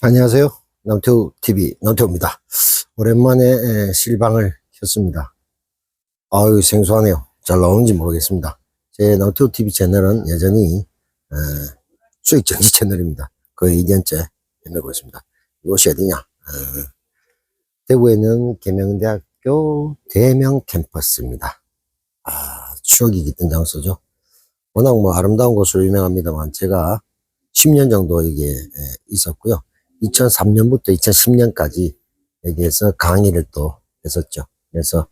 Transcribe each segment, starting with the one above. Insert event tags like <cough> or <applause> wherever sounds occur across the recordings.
안녕하세요. 남태우 TV 남태우입니다. 오랜만에 에, 실방을 켰습니다. 아유 생소하네요. 잘 나오는지 모르겠습니다. 제 남태우 TV 채널은 여전히 에, 수익 정지 채널입니다. 거의 2년째 해내고 있습니다. 이곳이 어디냐? 어, 대구에는 계명대학교 대명 캠퍼스입니다. 아 추억이 깃든 장소죠. 워낙 뭐 아름다운 곳으로 유명합니다만 제가 10년 정도 에, 있었고요. 2003년부터 2010년까지 여기에서 강의를 또 했었죠. 그래서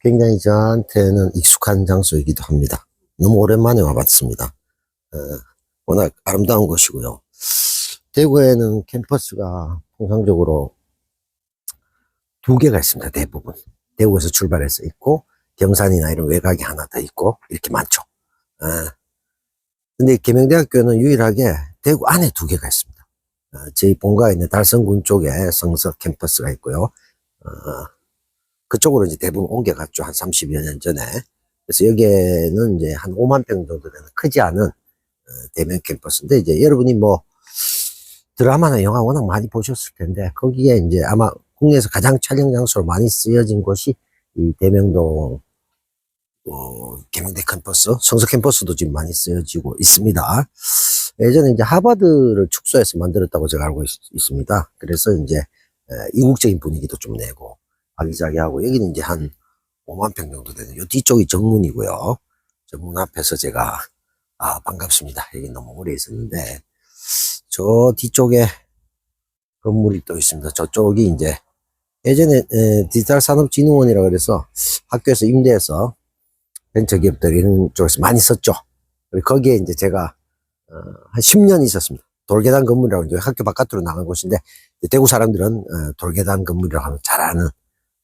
굉장히 저한테는 익숙한 장소이기도 합니다. 너무 오랜만에 와봤습니다. 어, 워낙 아름다운 곳이고요. 대구에는 캠퍼스가 통상적으로 두 개가 있습니다. 대부분. 대구에서 출발해서 있고 경산이나 이런 외곽이 하나 더 있고 이렇게 많죠. 어, 근데 계명대학교는 유일하게 대구 안에 두 개가 있습니다. 어, 저희 본가에 있는 달성군 쪽에 성서 캠퍼스가 있고요. 어, 그쪽으로 이제 대부분 옮겨갔죠. 한 30여 년 전에. 그래서 여기에는 이제 한 5만 평 정도 되는 크지 않은 어, 대면 캠퍼스인데 이제 여러분이 뭐 드라마나 영화 워낙 많이 보셨을 텐데 거기에 이제 아마 국내에서 가장 촬영 장소로 많이 쓰여진 곳이 이 대명동 어, 계명대 캠퍼스, 성서 캠퍼스도 지금 많이 쓰여지고 있습니다. 예전에 이제 하버드를 축소해서 만들었다고 제가 알고 있, 습니다 그래서 이제 에, 이국적인 분위기도 좀 내고 아기자기하고 여기는 이제 한 5만 평 정도 되는 요 뒤쪽이 정문이고요. 정문 앞에서 제가 아 반갑습니다. 여기 너무 오래 있었는데 저 뒤쪽에 건물이 또 있습니다. 저쪽이 이제 예전에 에, 디지털 산업진흥원이라 그래서 학교에서 임대해서 벤처기업들 이런 쪽에서 많이 썼죠. 거기에 이제 제가 어, 한 10년 있었습니다. 돌계단 건물이라고 이제 학교 바깥으로 나간 곳인데 대구 사람들은 어, 돌계단 건물이라고 하면 잘 아는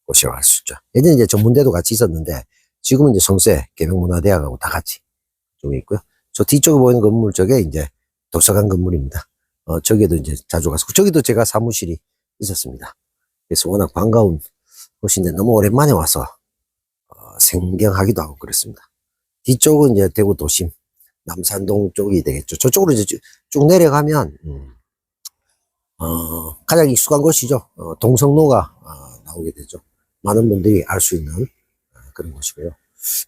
곳이라고 할 수 있죠. 예전에 이제 전문대도 같이 있었는데 지금은 이제 성세 계명문화대학하고 다 같이 쪽에 있고요. 저 뒤쪽에 보이는 건물 쪽에 이제 도서관 건물입니다. 어, 저기도 이제 자주 가서 저기도 제가 사무실이 있었습니다. 그래서 워낙 반가운 곳인데 너무 오랜만에 와서 어, 생경하기도 하고 그랬습니다. 뒤쪽은 이제 대구 도심 남산동 쪽이 되겠죠. 저쪽으로 이제 쭉- 쭉 내려가면, 음, 어, 가장 익숙한 곳이죠. 어, 동성로가 어, 나오게 되죠. 많은 분들이 알 수 있는 어, 그런 곳이고요.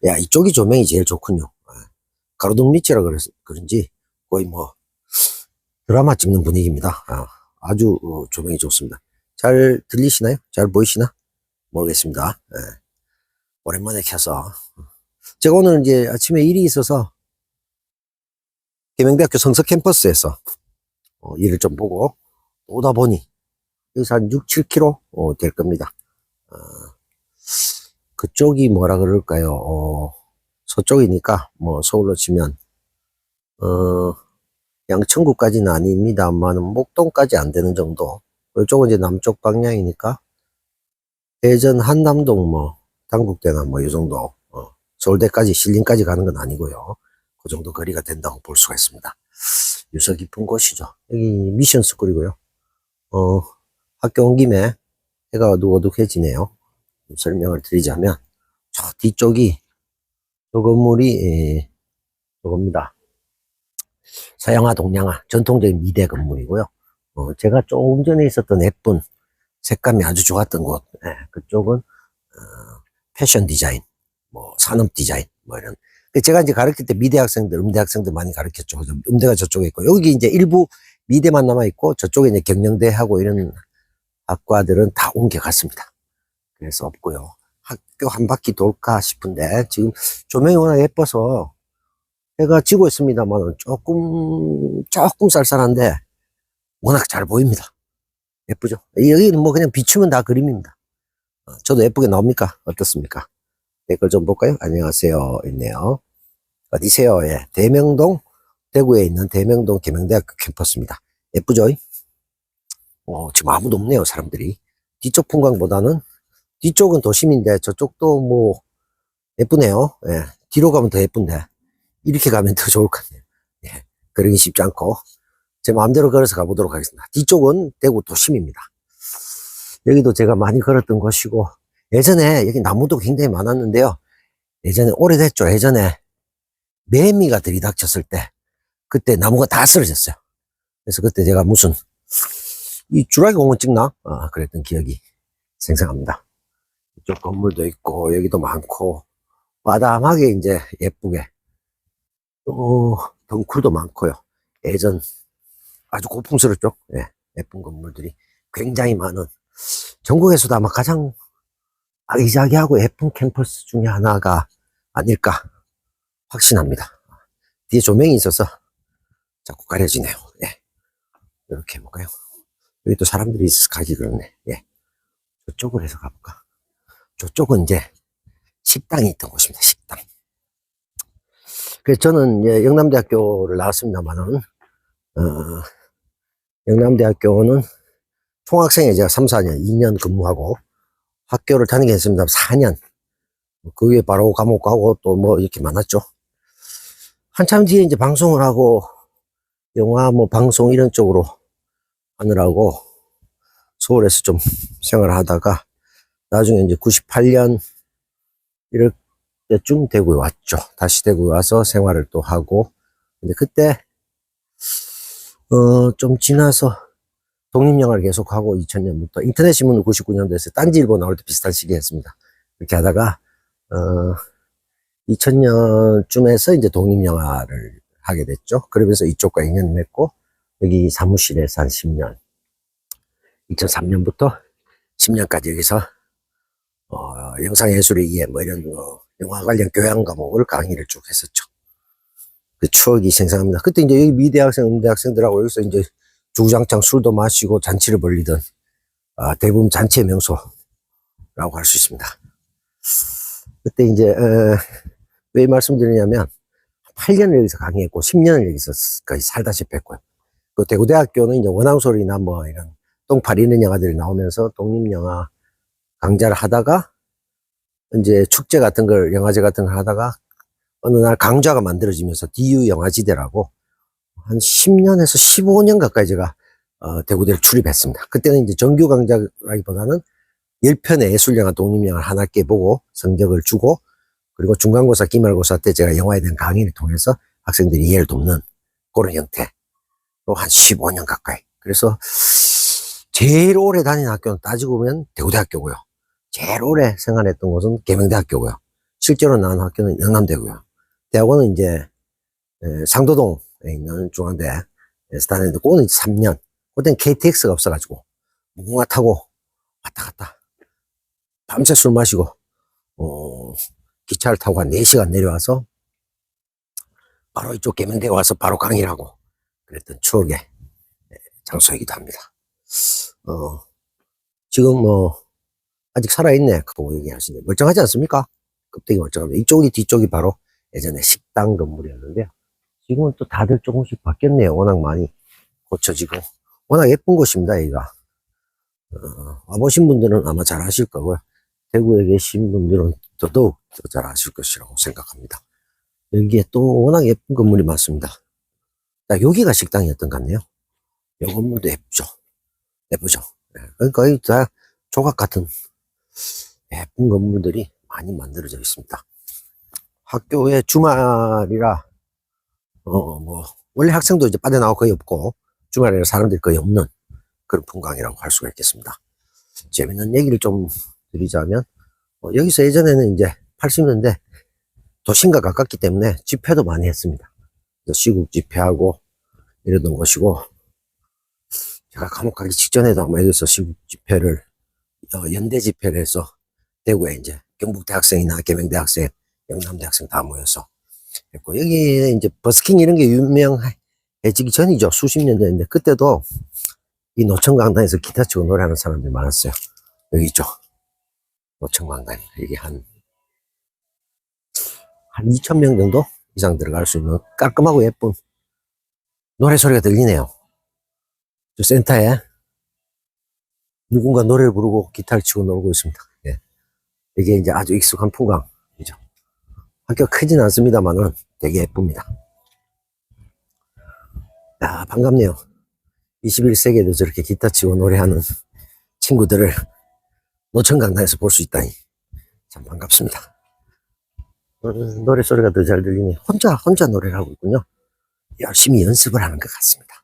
야, 이쪽이 조명이 제일 좋군요. 어, 가로등 밑이라 그래서 그런지 거의 뭐 드라마 찍는 분위기입니다. 어, 아주 어, 조명이 좋습니다. 잘 들리시나요? 잘 보이시나? 모르겠습니다. 예. 오랜만에 켜서 제가 오늘 이제 아침에 일이 있어서 계명대학교 성서 캠퍼스에서 어, 일을 좀 보고 오다 보니 여기서 한 6, 7km 어, 될 겁니다. 어, 그쪽이 뭐라 그럴까요? 어, 서쪽이니까 뭐 서울로 치면 어, 양천구까지는 아닙니다만 목동까지 안 되는 정도. 이쪽은 이제 남쪽 방향이니까 대전 한남동 뭐 당국대나 뭐 이 정도 어, 서울대까지 신림까지 가는 건 아니고요. 그 정도 거리가 된다고 볼 수가 있습니다. 유서 깊은 곳이죠. 여기 미션 스쿨이고요. 어, 학교 온 김에 해가 어둑어둑해지네요. 좀 설명을 드리자면, 저 뒤쪽이, 저 건물이, 에, 저겁니다. 서양화 동양화, 전통적인 미대 건물이고요. 어, 제가 조금 전에 있었던 예쁜 색감이 아주 좋았던 곳, 예, 그쪽은, 어, 패션 디자인, 뭐, 산업 디자인, 뭐 이런 그 제가 이제 가르칠 때 미대 학생들, 음대 학생들 많이 가르쳤죠. 음대가 저쪽에 있고, 여기 이제 일부 미대만 남아 있고, 저쪽에 이제 경영대하고 이런 학과들은 다 옮겨갔습니다. 그래서 없고요. 학교 한 바퀴 돌까 싶은데, 지금 조명이 워낙 예뻐서 해가 지고 있습니다만 조금, 조금 쌀쌀한데, 워낙 잘 보입니다. 예쁘죠? 여기는 뭐 그냥 비추면 다 그림입니다. 어, 저도 예쁘게 나옵니까? 어떻습니까? 댓글 좀 볼까요? 안녕하세요. 있네요. 어디세요? 예. 대명동, 대구에 있는 대명동 계명대학교 캠퍼스입니다. 예쁘죠? 어, 지금 아무도 없네요, 사람들이. 뒤쪽 풍광보다는, 뒤쪽은 도심인데, 저쪽도 뭐, 예쁘네요. 예. 뒤로 가면 더 예쁜데, 이렇게 가면 더 좋을 것 같네요. 예. 그러기 쉽지 않고, 제 마음대로 걸어서 가보도록 하겠습니다. 뒤쪽은 대구 도심입니다. 여기도 제가 많이 걸었던 곳이고, 예전에 여기 나무도 굉장히 많았는데요. 예전에 오래됐죠. 예전에 매미가 들이닥쳤을 때 그때 나무가 다 쓰러졌어요. 그래서 그때 제가 무슨 이 주라기 공원 찍나? 아, 그랬던 기억이 생생합니다. 이쪽 건물도 있고, 여기도 많고, 마담하게 이제 예쁘게, 또, 덩쿨도 많고요. 예전 아주 고풍스럽죠? 예, 예쁜 건물들이 굉장히 많은, 전국에서도 아마 가장 아기자기하고 예쁜 캠퍼스 중에 하나가 아닐까 확신합니다. 뒤에 조명이 있어서 자꾸 가려지네요. 예. 이렇게 해볼까요? 여기 또 사람들이 있어서 가기 그렇네. 예. 저쪽으로 해서 가볼까? 저쪽은 이제 식당이 있던 곳입니다. 식당. 그래서 저는 예, 영남대학교를 나왔습니다만은, 어, 영남대학교는 총학생회 제가 3, 4년, 2년 근무하고 학교를 다니게 했습니다. 4년. 그 위에 바로 감옥 가고 또 뭐 이렇게 많았죠. 한참 뒤에 이제 방송을 하고 영화 뭐 방송 이런 쪽으로 하느라고 서울에서 좀 생활을 하다가 나중에 이제 98년 이럴 때쯤 대구에 왔죠. 다시 대구에 와서 생활을 또 하고 근데 그때 어 좀 지나서 독립영화를 계속하고 2000년부터 인터넷 신문을 99년도에서 딴지일보 나올 때 비슷한 시기에 했습니다. 이렇게 하다가 어 2000년쯤에서 이제 독립영화를 하게 됐죠. 그러면서 이쪽과 인연 맺고 여기 사무실에서 한 10년 2003년부터 10년까지 여기서 어, 영상예술의 이해 뭐 이런 거 영화 관련 교양 과목을 강의를 쭉 했었죠. 그 추억이 생생합니다. 그때 이제 여기 미대학생, 음대학생들하고 여기서 이제 주구장창 술도 마시고 잔치를 벌리던 아, 대부분 잔치의 명소라고 할 수 있습니다. 그때 이제 어, 왜 말씀드리냐면 8년을 여기서 강의했고 10년을 여기서 거의 살다시피 했고요. 그 대구대학교는 이제 원앙소리나 뭐 이런 똥파리 이런 영화들이 나오면서 독립영화 강좌를 하다가 이제 축제 같은 걸 영화제 같은 걸 하다가 어느 날 강좌가 만들어지면서 DU 영화지대라고 한 10년에서 15년 가까이 제가 어, 대구대를 출입했습니다. 그때는 이제 정규 강좌라기보다는 10편의 예술영화 독립영화 한 학기 보고 성적을 주고 그리고 중간고사, 기말고사 때 제가 영화에 대한 강의를 통해서 학생들이 이해를 돕는 그런 형태로 한 15년 가까이. 그래서 제일 오래 다닌 학교는 따지고 보면 대구대학교고요. 제일 오래 생활했던 곳은 계명대학교고요. 실제로 나온 학교는 영남대고요. 대학원은 이제 에, 상도동에 있는 중앙대에서 다녔는데 그거는 이제 3년. 그때는 KTX가 없어가지고 무궁화 타고 왔다 갔다 밤새 술 마시고 어, 기차를 타고 한 4시간 내려와서 바로 이쪽 계명대에 와서 바로 강의를 하고 그랬던 추억의 에, 장소이기도 합니다. 어, 지금 뭐 아직 살아있네 그거 얘기하시네 멀쩡하지 않습니까? 껍데기 멀쩡합니다. 이쪽이 뒤쪽이 바로 예전에 식당 건물이었는데요. 지금은 또 다들 조금씩 바뀌었네요. 워낙 많이 고쳐지고 워낙 예쁜 곳입니다. 여기가 어, 와보신 분들은 아마 잘 아실 거고요. 대구에 계신 분들은 더더욱 더 잘 아실 것이라고 생각합니다. 여기에 또 워낙 예쁜 건물이 많습니다. 자, 여기가 식당이었던 것 같네요. 이 건물도 예쁘죠. 예쁘죠. 예, 그러니까 거의 다 조각 같은 예쁜 건물들이 많이 만들어져 있습니다. 학교에 주말이라, 어, 뭐, 원래 학생도 이제 빠져나오고 거의 없고, 주말에 사람들이 거의 없는 그런 풍광이라고 할 수가 있겠습니다. 재밌는 얘기를 좀 드리자면, 어, 여기서 예전에는 이제 80년대 도심과 가깝기 때문에 집회도 많이 했습니다. 시국 집회하고 이러던 곳이고, 제가 감옥 가기 직전에도 아마 여기서 시국 집회를, 어, 연대 집회를 해서 대구에 이제 경북 대학생이나 계명 대학생, 영남 대학생 다 모여서 했고, 여기 이제 버스킹 이런 게 유명해지기 전이죠. 수십 년 전인데, 그때도 이 노천강당에서 기타 치고 노래하는 사람들이 많았어요. 여기 있죠. 노천강당. 여기 한, 한 2,000명 정도 이상 들어갈 수 있는 깔끔하고 예쁜 노래 소리가 들리네요. 저 센터에 누군가 노래를 부르고 기타를 치고 놀고 있습니다. 예. 이게 이제 아주 익숙한 풍광이죠. 학교가 크진 않습니다만은 되게 예쁩니다. 야, 반갑네요. 21세기에도 저렇게 기타 치고 노래하는 친구들을 노천 강당에서 볼 수 있다니 참 반갑습니다. 음, 노래 소리가 더 잘 들리네. 혼자, 혼자 노래를 하고 있군요. 열심히 연습을 하는 것 같습니다.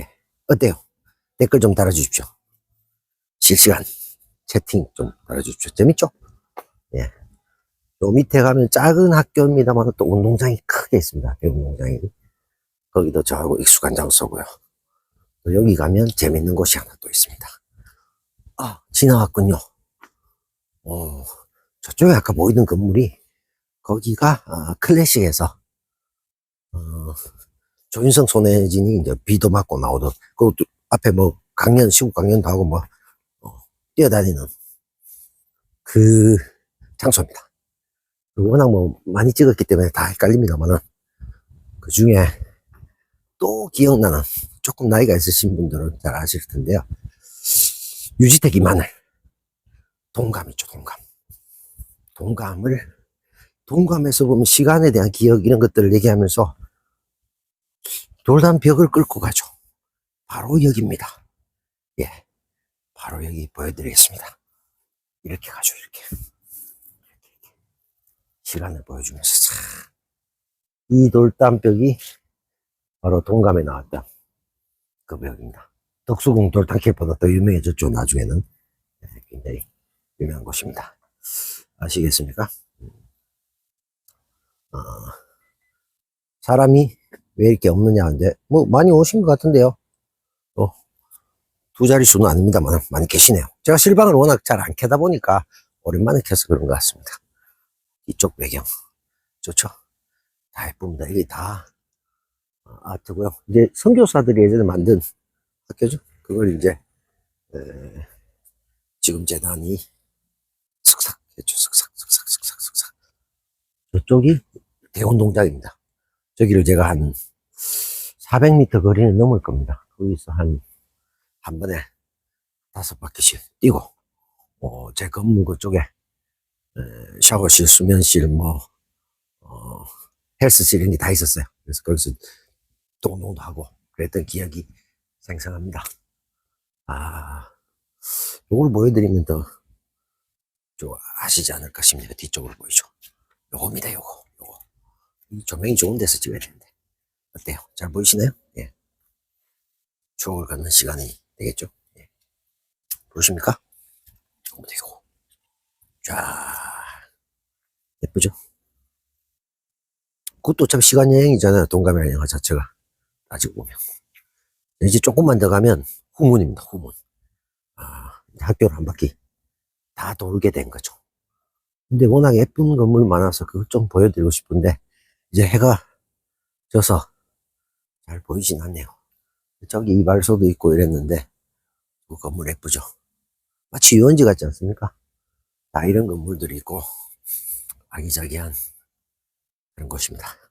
예. 어때요? 댓글 좀 달아주십시오. 실시간 채팅 좀 달아주십시오. 재밌죠? 예. 요 밑에 가면 작은 학교입니다만 또 운동장이 크게 있습니다. 대운동장이. 거기도 저하고 익숙한 장소고요. 또 여기 가면 재밌는 곳이 하나 또 있습니다. 아, 지나왔군요. 어, 저쪽에 아까 보이던 건물이 거기가 아, 클래식에서 어, 조인성 손혜진이 이제 비도 맞고 나오던 그 앞에 뭐 강연 시국 강연도 하고 뭐 어, 뛰어다니는 그 장소입니다. 워낙 뭐 많이 찍었기 때문에 다 헷갈립니다만은 그 중에 또 기억나는 조금 나이가 있으신 분들은 잘 아실 텐데요. 유지택 이마늘 동감 동감을 동감에서 보면 시간에 대한 기억 이런 것들을 얘기하면서 돌담 벽을 끌고 가죠. 바로 여기입니다. 예, 바로 여기 보여드리겠습니다. 이렇게 가죠 이렇게. 시간을 보여주면서 싹. 이 돌담 벽이 바로 동감에 나왔던 그 벽입니다. 덕수궁 돌담길보다 더 유명해졌죠, 나중에는. 네, 굉장히 유명한 곳입니다. 아시겠습니까? 어, 사람이 왜 이렇게 없느냐 하는데, 뭐, 많이 오신 것 같은데요. 또, 두 자릿수는 아닙니다만, 많이 계시네요. 제가 실방을 워낙 잘안 켜다 보니까, 오랜만에 켜서 그런 것 같습니다. 이쪽 배경. 좋죠? 다 예쁩니다. 이게 다 어, 아트고요. 이제 선교사들이 예전에 만든 학교죠. 그걸 이제 에, 지금 재단이 슥삭 했죠. 슥삭 슥삭 슥삭 슥삭. 저쪽이 대운동장입니다. 저기를 제가 한 400m 거리는 넘을 겁니다. 거기서 한 한 번에 다섯 바퀴씩 뛰고 어, 제 건물 그쪽에 에, 샤워실, 수면실, 뭐, 어, 헬스실 이런 게 다 있었어요. 그래서 거기서 동동도 하고 그랬던 기억이 생생합니다. 아, 요걸 보여드리면 더 좋아하시지 않을까 싶네요. 뒤쪽으로 보이죠. 요겁니다, 요거, 요거. 이 조명이 좋은 데서 찍어야 되는데. 어때요? 잘 보이시나요? 예. 추억을 갖는 시간이 되겠죠? 예. 보십니까? 요겁니다, 요거. 자, 예쁘죠? 그것도 참 시간 여행이잖아요. 동감이라는 영화 자체가. 아직 보면. 이제 조금만 더 가면 후문입니다. 후문. 아, 학교를 한 바퀴 다 돌게 된 거죠. 근데 워낙 예쁜 건물이 많아서 그것 좀 보여드리고 싶은데 이제 해가 져서 잘 보이진 않네요. 저기 이발소도 있고 이랬는데 그 건물 예쁘죠. 마치 유원지 같지 않습니까? 다 이런 건물들이 있고 아기자기한 그런 곳입니다.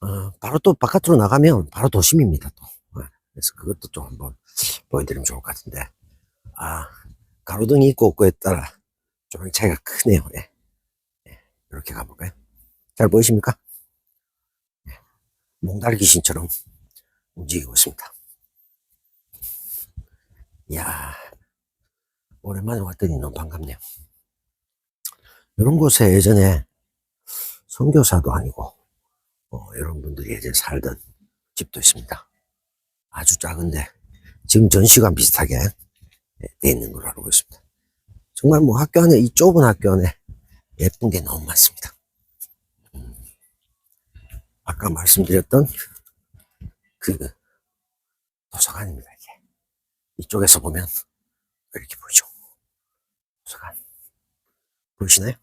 어, 바로 또 바깥으로 나가면 바로 도심입니다. 또. 어, 그래서 그것도 좀 한번 보여드리면 좋을 것 같은데 아 가로등이 있고 없고에 따라 조명 차이가 크네요. 예. 예, 이렇게 가볼까요? 잘 보이십니까? 예, 몽달 귀신처럼 움직이고 있습니다. 이야 오랜만에 왔더니 너무 반갑네요. 이런 곳에 예전에 선교사도 아니고 어, 여러분들이 예전에 살던 집도 있습니다. 아주 작은데 지금 전시관 비슷하게 예, 돼 있는 걸로 알고 있습니다. 정말 뭐 학교 안에 이 좁은 학교 안에 예쁜 게 너무 많습니다. 음, 아까 말씀드렸던 그 도서관입니다. 이게 이쪽에서 보면 이렇게 보이죠. 도서관 보이시나요?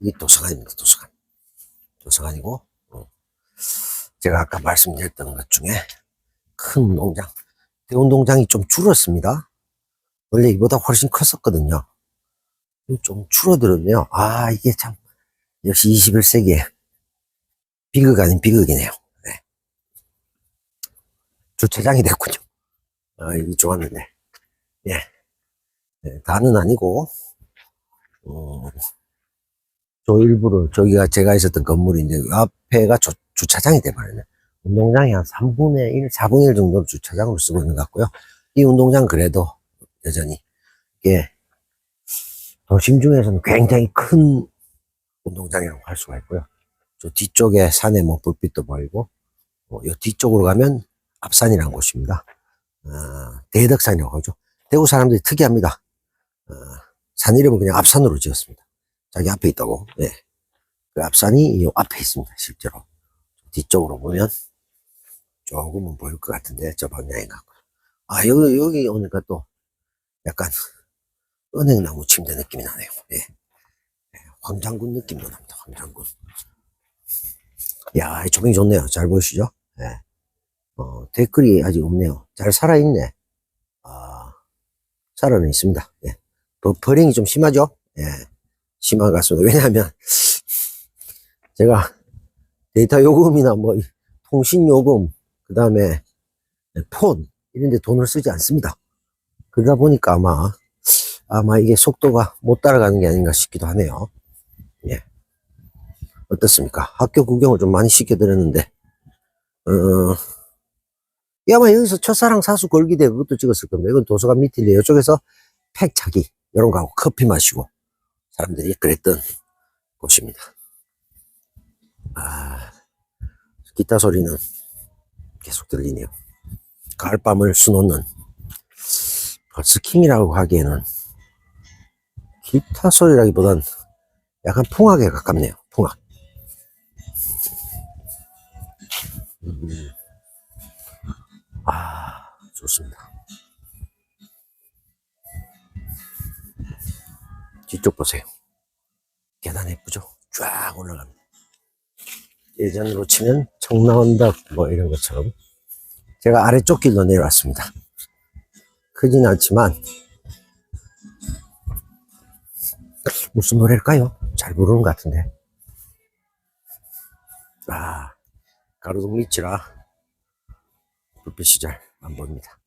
이 도서관입니다. 도서관. 도서관이고 어, 제가 아까 말씀드렸던 것 중에 큰 농장 대운동장이 좀 줄었습니다. 원래 이보다 훨씬 컸었거든요. 좀 줄어들었네요. 아 이게 참 역시 21세기에 비극 아닌 비극이네요. 네. 주차장이 됐군요. 아 이게 좋았는데 예 네, 다는 아니고 어, 저 일부를 저기가 제가 있었던 건물이 이제 앞에가 주, 주차장이 돼버렸네. 운동장이 한 3분의 1, 4분의 1 정도를 주차장으로 쓰고 있는 것 같고요. 이 운동장 그래도 여전히 이게 도심 중에서는 굉장히 큰 운동장이라고 할 수가 있고요. 저 뒤쪽에 산에 뭐 불빛도 보이고, 어, 요 뒤쪽으로 가면 앞산이라는 곳입니다. 아, 대덕산이라고 하죠. 대구 사람들이 특이합니다. 어, 산 이름은 그냥 앞산으로 지었습니다. 자기 앞에 있다고. 예. 그 앞산이 이 앞에 있습니다. 실제로. 뒤쪽으로 보면 조금은 보일 것 같은데 저 방향인 것 같고요. 아 여기 여기 오니까 또 약간 은행나무 침대 느낌이 나네요. 예. 예, 황장군 느낌도 납니다. 황장군. 야, 이 조명이 좋네요. 잘 보이시죠? 예. 어, 댓글이 아직 없네요. 잘 살아있네. 아, 살아는 있습니다. 예. 버, 버링이 좀 심하죠? 예. 심한 것 같습니다. 왜냐하면, 제가 데이터 요금이나 뭐, 이 통신 요금, 그 다음에 폰, 이런 데 돈을 쓰지 않습니다. 그러다 보니까 아마, 아마 이게 속도가 못 따라가는 게 아닌가 싶기도 하네요. 예. 어떻습니까? 학교 구경을 좀 많이 시켜드렸는데, 어, 이 아마 여기서 첫사랑 사수 걸기 대 그것도 찍었을 겁니다. 이건 도서관 밑인데 이쪽에서 팩 차기, 이런 거 하고 커피 마시고 사람들이 그랬던 곳입니다. 아, 기타 소리는 계속 들리네요. 가을밤을 수놓는 버스킹이라고 하기에는 기타 소리라기보단 약간 풍악에 가깝네요. 풍악. 음. 아, 좋습니다. 뒤쪽 보세요. 계단 예쁘죠? 쫙 올라갑니다. 예전으로 치면 청라원덕 뭐 이런 것처럼 제가 아래쪽 길로 내려왔습니다. 크진 않지만 무슨 노래일까요? 잘 부르는 것 같은데. 아, 가로등 밑이라 불빛이 잘 안 보입니다.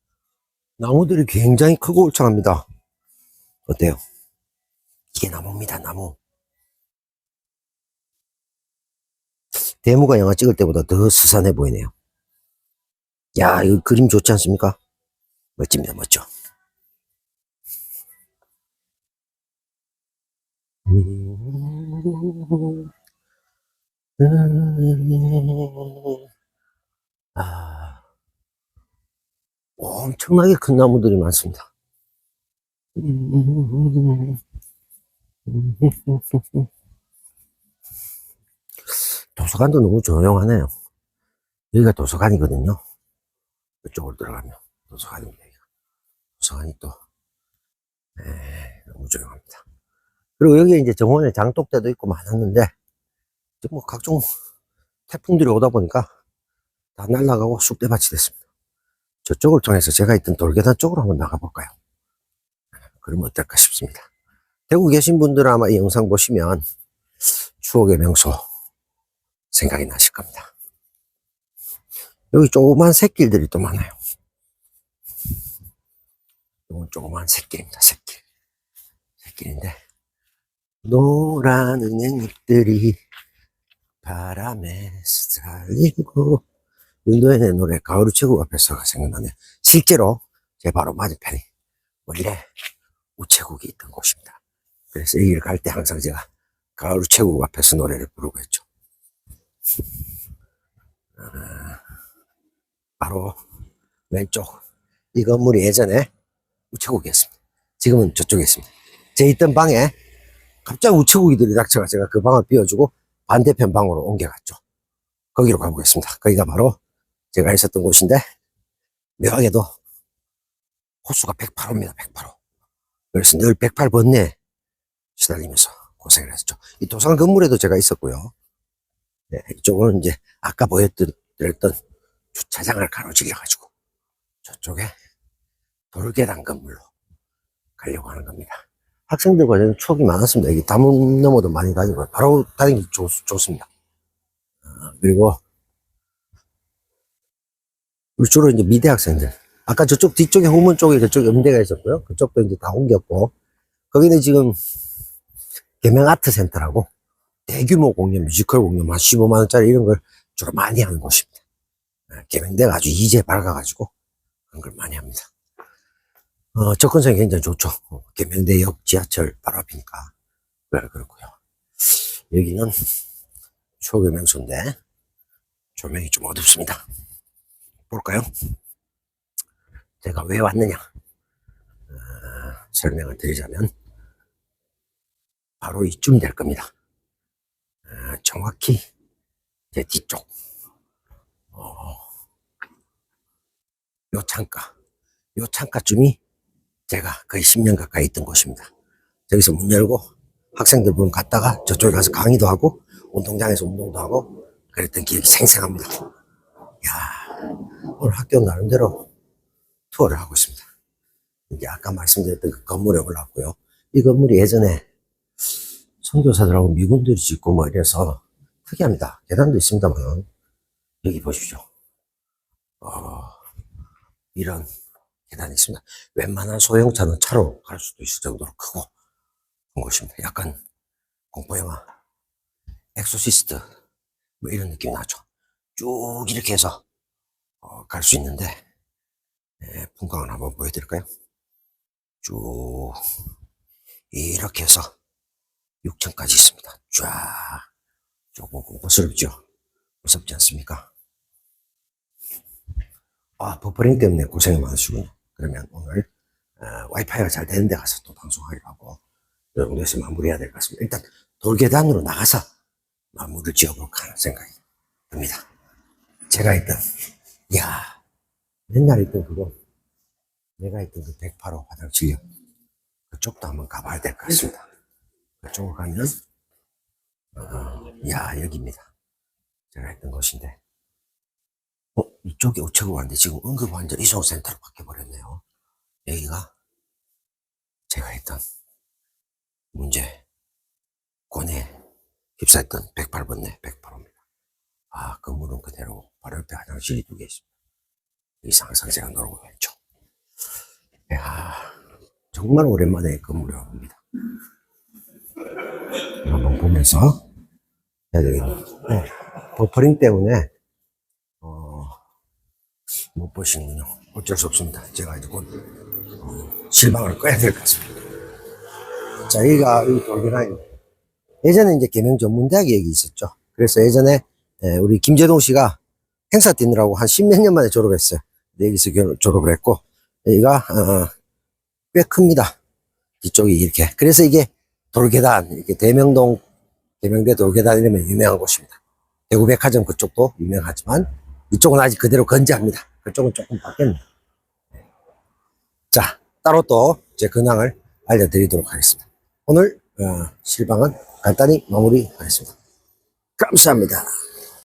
나무들이 굉장히 크고 울창합니다. 어때요? 이게 나무입니다, 나무. 대무가 영화 찍을 때보다 더 스산해 보이네요. 야, 이거 그림 좋지 않습니까? 멋집니다, 멋져. 아, 엄청나게 큰 나무들이 많습니다. <laughs> 도서관도 너무 조용하네요. 여기가 도서관이거든요. 이쪽으로 들어가면 도서관입니다. 도서관이 또 에, 너무 조용합니다. 그리고 여기 이제 정원에 장독대도 있고 많았는데 뭐 각종 태풍들이 오다 보니까 다 날아가고 쑥대밭이 됐습니다. 저쪽을 통해서 제가 있던 돌계단 쪽으로 한번 나가볼까요? 그러면 어떨까 싶습니다. 대구 계신 분들은 아마 이 영상 보시면 추억의 명소 생각이 나실 겁니다. 여기 조그만 새길들이 또 많아요. 이건 조그만 새길입니다, 새길. 새길인데, 노란 은행잎들이 바람에 스달리고, 윤도현의 노래 가을 우체국 앞에서가 생각나네요. 실제로 제 바로 맞은편이 원래 우체국이 있던 곳입니다. 그래서 여기를 갈 때 항상 제가 가을 우체국 앞에서 노래를 부르고 했죠. 아, 바로 왼쪽 이 건물이 예전에 우체국이었습니다. 지금은 저쪽에 있습니다. 제 있던 방에 갑자기 우체국이들이 닥쳐가 제가 그 방을 비워주고 반대편 방으로 옮겨갔죠. 거기로 가보겠습니다. 거기가 바로 제가 있었던 곳인데 묘하게도 호수가 108호입니다. 108호. 그래서 늘 108번뇌 시달리면서 고생을 했죠. 이 도서관 건물에도 제가 있었고요. 네, 이쪽은 이제 아까 보였던 드렸던 주차장을 가로질러 가지고 저쪽에 돌계단 건물로 가려고 하는 겁니다. 학생들과 저는 추억이 많았습니다. 여기 담은 너머도 많이 다니고 바로 다니기 좋, 좋습니다. 어, 그리고 주로 이제 미대 학생들 아까 저쪽 뒤쪽에 후문 쪽에 그쪽에 음대가 있었고요. 그쪽도 이제 다 옮겼고 거기는 지금 개명 아트 센터라고 대규모 공연, 뮤지컬 공연, 한 15만원짜리 이런 걸 주로 많이 하는 곳입니다. 어, 개명대가 아주 이제 밝아가지고 그런 걸 많이 합니다. 어, 접근성이 굉장히 좋죠. 어, 개명대역 지하철 바로 앞이니까. 네, 그렇고요 여기는 추억의 명소인데 조명이 좀 어둡습니다. 볼까요? 제가 왜 왔느냐 어, 설명을 드리자면 바로 이쯤 될 겁니다. 어, 정확히 제 뒤쪽 어, 요 창가 요 창가쯤이 제가 거의 10년 가까이 있던 곳입니다. 저기서 문 열고 학생들 분 갔다가 저쪽에 가서 강의도 하고 운동장에서 운동도 하고 그랬던 기억이 생생합니다. 야 오늘 학교 나름대로 투어를 하고 있습니다. 이게 아까 말씀드렸던 그 건물에 올랐고요. 이 건물이 예전에 선교사들하고 미군들이 짓고 뭐 이래서 특이합니다. 계단도 있습니다만 여기 보십시오. 어, 이런 계단이 있습니다. 웬만한 소형차는 차로 갈 수도 있을 정도로 크고 큰 곳입니다. 약간 공포영화 엑소시스트 뭐 이런 느낌 나죠. 쭉 이렇게 해서 어, 갈 수 있는데 예, 풍광을 한번 보여드릴까요? 쭉 이렇게 해서 6층까지 있습니다. 쫙 조금 공포스럽죠? 무섭지 않습니까? 아 버퍼링 때문에 고생이 많으시군요. 그러면 오늘 어, 와이파이가 잘 되는 데 가서 또 방송하기로 하고 이 정도에서 마무리해야 될 것 같습니다. 일단 돌계단으로 나가서 마무리를 지어볼까 하는 생각이 듭니다. 제가 있던 야 맨날 있던 그거 내가 있던 그 108호 화장실역 그쪽도 한번 가봐야 될 것 같습니다. 그쪽으로 가면 어, 야 여기입니다. 제가 있던 곳인데 어, 이쪽이 우체국 왔는데 지금 응급 환자 이송 센터로 바뀌어버렸네요. 여기가 제가 했던 문제 권에 휩싸였던 108번네 108호입니다. 아 건물은 그대로 바로 옆에 화장실이 두 개 있습니다. 항상 제가 놀고 왼쪽. 야 정말 오랜만에 건물에 와봅니다. 한번 보면서 해야 되겠네. 네. 버퍼링 때문에 어, 못 보시는군요. 어쩔 수 없습니다. 제가 이제 곧 어, 실방을 꺼야 될 것 같습니다. 자, 여기가 이 돌계단입니다. 예전에 이제 개명 전문대학 얘기 있었죠. 그래서 예전에 에, 우리 김재동 씨가 행사 뛰느라고 한 십몇 년 만에 졸업했어요. 여기서 결- 졸업을 했고 여기가 어, 꽤 큽니다. 뒤쪽이 이렇게. 그래서 이게 돌계단, 이렇게 대명동, 대명대 돌계단 이러면 유명한 곳입니다. 대구 백화점 그쪽도 유명하지만 이쪽은 아직 그대로 건재합니다. 그쪽은 조금 바뀌었네. 자, 따로 또 제 근황을 알려드리도록 하겠습니다. 오늘 어, 실방은 간단히 마무리하겠습니다. 감사합니다.